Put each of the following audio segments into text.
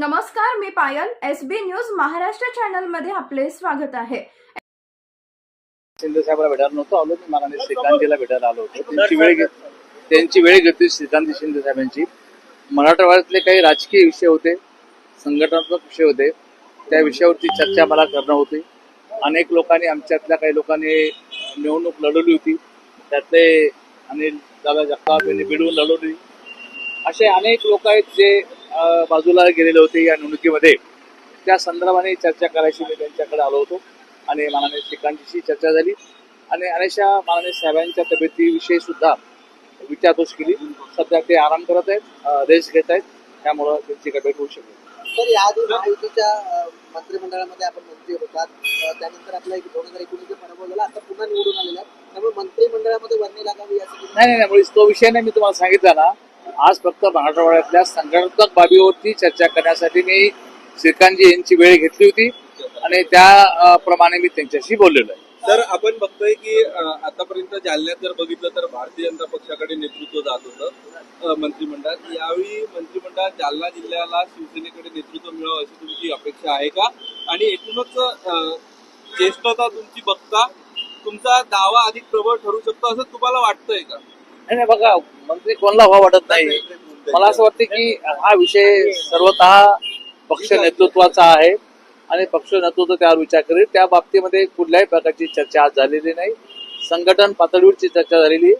नमस्कार मी Payal S B news Maharashtra चॅनलमध्ये आपले स्वागत आहे. शिंदे साहेबांना भेटायला नव्हतो आलो मी मला श्रीकांतजीला भेटायला आलो होतो. त्यांची वेळ घेत त्यांची वेळ घेतली श्रीकांत शिंदे साहेबांची. मराठवाड्यातले काही राजकीय विषय होते संघटनात्मक विषय होते त्या विषयावरती चर्चा मला करणं होती. अनेक लोकांनी आमच्यातल्या काही लोकांनी निवडणूक लढवली होती. त्यातले अनिल दादा जगताप यांनी बिडवून लढवली. असे अनेक लोक आहेत जे बाजूला गेलेले होते या निवडणुकीमध्ये. त्या संदर्भाने चर्चा करायची मी त्यांच्याकडे आलो होतो आणि माननीय श्रीकांतजीशी चर्चा झाली. आणि अनेकशा माननीय साहेबांच्या तब्येतीविषयी सुद्धा विचारपूस केली. सध्या ते आराम करत आहेत रेस्ट घेत आहेत. त्यामुळं त्यांची भेट होऊ शकते तर याआधी महायुतीच्या अ, मंत्रिमंडळामध्ये आपण मंत्री होतात. त्यानंतर आपला एक दोन हजार एकोणीसचा पराभव झाला. आता पुन्हा निवडून आलेला आहे त्यामुळे मंत्रिमंडळामध्ये वर्णी लागावी यासाठी नाही नाही नाही. मुळीच तो विषय नाही मी तुम्हाला सांगितला ना. आज फक्त मराठवाड्यातल्या संघटनात्मक बाबीवरती चर्चा करण्यासाठी मी श्रीकांतजी यांची वेळ घेतली होती आणि त्या प्रमाणे मी त्यांच्याशी बोललेलो आहे. तर आपण बघतोय की आतापर्यंत जालन्यात जर बघितलं तर भारतीय जनता पक्षाकडे नेतृत्व जात होतं मंत्रिमंडळात. यावेळी मंत्रिमंडळात जालना जिल्ह्याला शिवसेनेकडे नेतृत्व मिळावं अशी तुमची अपेक्षा आहे का? आणि एकूणच ज्येष्ठता तुमची बघता तुमचा दावा अधिक प्रबळ ठरू शकतो असं तुम्हाला वाटतंय का? नाही नाही बघा मंत्री कोणाला व्हावं वाटत नाही. मला असं वाटतं की हा विषय सर्वतः पक्ष नेतृत्वाचा आहे आणि पक्ष नेतृत्व त्यावर विचार करेल. त्या बाबतीमध्ये कुठल्याही प्रकारची चर्चा आज झालेली नाही. संघटन पातळीवरची चर्चा झालेली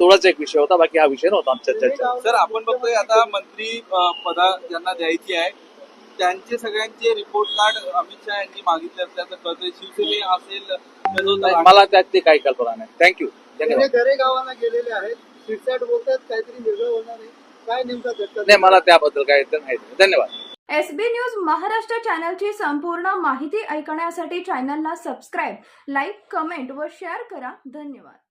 तोडाच एक विषय होता बाकी हा विषय नव्हता आमच्या चर्चा सर आपण बघतोय आता मंत्री पदा ज्यांना द्यायची आहे त्यांचे सगळ्यांचे रिपोर्ट कार्ड अमित शहा यांनी मागितले असल्याचं कळतंय. शिवसेने असेल मला त्यात ते काही कल्पना नाही. थँक्यू धन्यवाद. गावाला गेलेले आहेत शिरसाट बोलतात काहीतरी निर्णय होणार आहे. काय नेमका घटना नाही मला त्याबद्दल काही माहिती नाही. धन्यवाद. एस बी न्यूज महाराष्ट्र चॅनलची संपूर्ण माहिती ऐकण्यासाठी चॅनलला सबस्क्राईब लाईक कमेंट व शेअर करा. धन्यवाद.